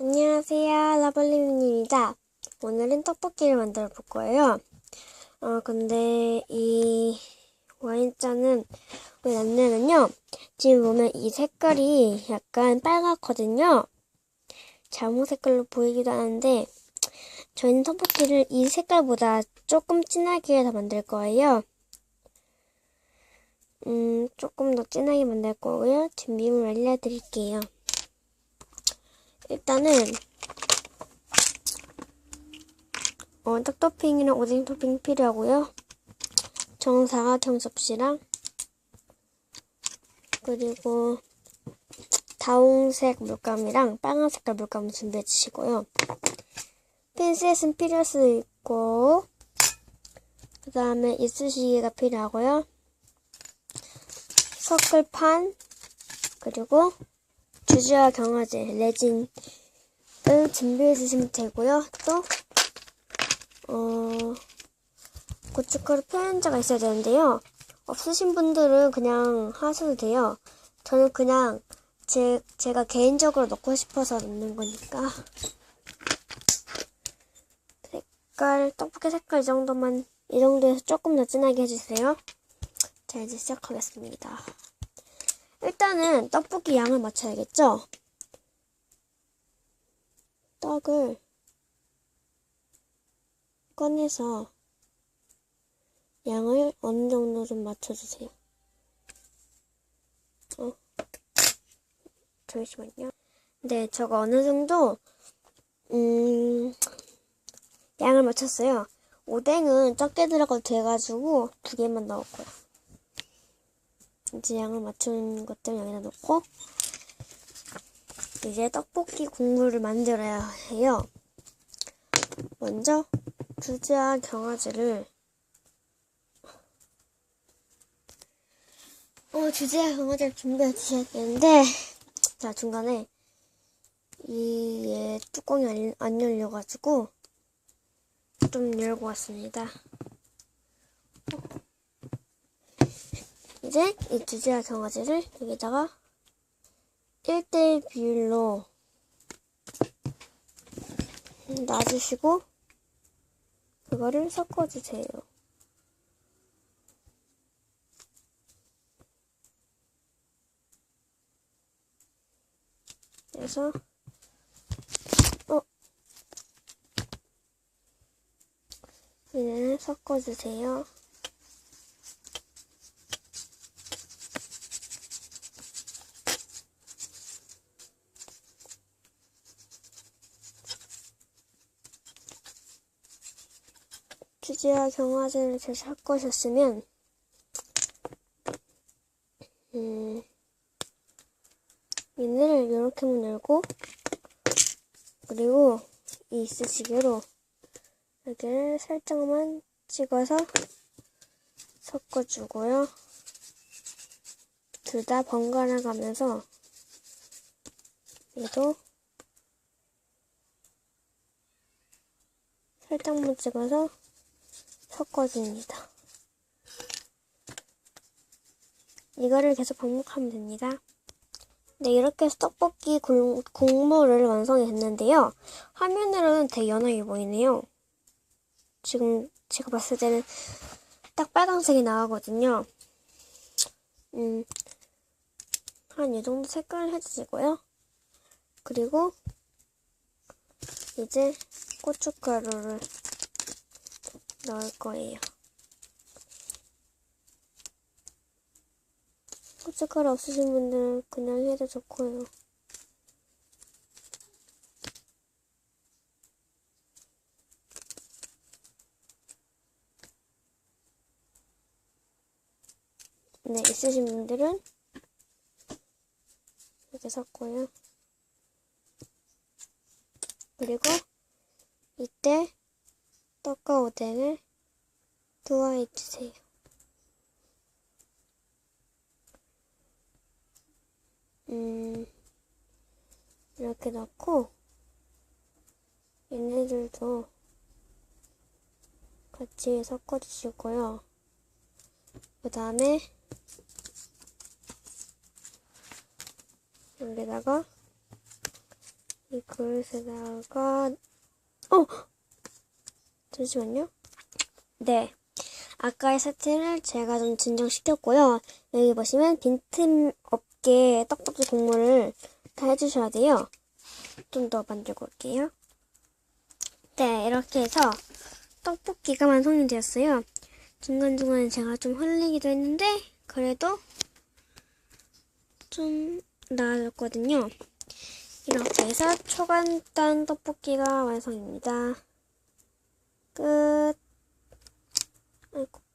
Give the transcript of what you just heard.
안녕하세요. 라블리입니다. 오늘은 떡볶이를 만들어 볼 거예요. 어, 근데 이 와인잔은 왜 놨냐면요. 지금 보면 이 색깔이 약간 빨갛거든요. 자몽 색깔로 보이기도 하는데 저희는 떡볶이를 이 색깔보다 조금 진하게 더 만들 거예요. 음, 조금 더 진하게 만들 거고요. 준비물 알려드릴게요. 일단은 어, 떡 토핑이랑 오뎅 토핑 필요하고요. 정사각형 접시랑 그리고 다홍색 물감이랑 빨간 색깔 물감 준비해 주시고요. 핀셋은 필요할 수도 있고 그 다음에 이쑤시개가 필요하고요. 석글판 그리고 주지와 경화제, 레진을 준비해 주시면 되고요. 또 어, 고춧가루 표현자가 있어야 되는데요. 없으신 분들은 그냥 하셔도 돼요. 저는 그냥 제, 제가 개인적으로 넣고 싶어서 넣는 거니까. 색깔, 떡볶이 색깔 이 정도만, 이 정도에서 조금 더 진하게 해주세요. 자, 이제 시작하겠습니다. 일단은 떡볶이 양을 맞춰야겠죠? 떡을 꺼내서 양을 어느 정도 좀 맞춰주세요. 어, 잠시만요. 네, 저거 어느 정도, 음, 양을 맞췄어요. 오뎅은 적게 들어가도 돼가지고 두 개만 거야. 이제 양을 맞춘 것들 여기다 놓고 이제 떡볶이 국물을 만들어야 해요. 먼저 주지와 경화제를 어, 주지와 경화제를 준비해 주셔야 되는데 자, 중간에 이 얘 뚜껑이 안, 안 열려가지고 좀 열고 왔습니다. 이제 이 주지와 경화제를 여기다가 1대1 비율로 놔주시고 그거를 섞어주세요. 그래서 어 이제 섞어주세요. 주지와 경화제를 잘 섞으셨으면 음, 얘네를 이렇게만 열고 그리고 이 이쑤시개로 여기를 살짝만 찍어서 섞어주고요. 둘 다 번갈아 가면서 얘도 살짝만 찍어서 섞어줍니다. 이거를 계속 반복하면 됩니다. 네, 이렇게 떡볶이 국물을 완성이 됐는데요. 화면으로는 되게 연하게 보이네요. 지금 제가 봤을 때는 딱 빨간색이 나오거든요. 음, 한 이 정도 색깔을 해주시고요. 그리고 이제 고춧가루를 넣을 거예요. 고춧가루 없으신 분들은 그냥 해도 좋고요. 네, 있으신 분들은 이렇게 섞고요. 그리고 이때 떡과 오뎅을 투하해 주세요. 음, 이렇게 넣고 얘네들도 같이 섞어 주시고요. 그 다음에 여기다가 이 그릇에다가 어 잠시만요. 네. 아까의 세팅을 제가 좀 진정시켰고요. 여기 보시면 빈틈 없게 떡볶이 국물을 다 해주셔야 돼요. 좀 더 만들고 올게요. 네, 이렇게 해서 떡볶이가 완성이 되었어요. 중간중간에 제가 좀 흘리기도 했는데, 그래도 좀 나아졌거든요. 이렇게 해서 초간단 떡볶이가 완성입니다. 끝. 아이고.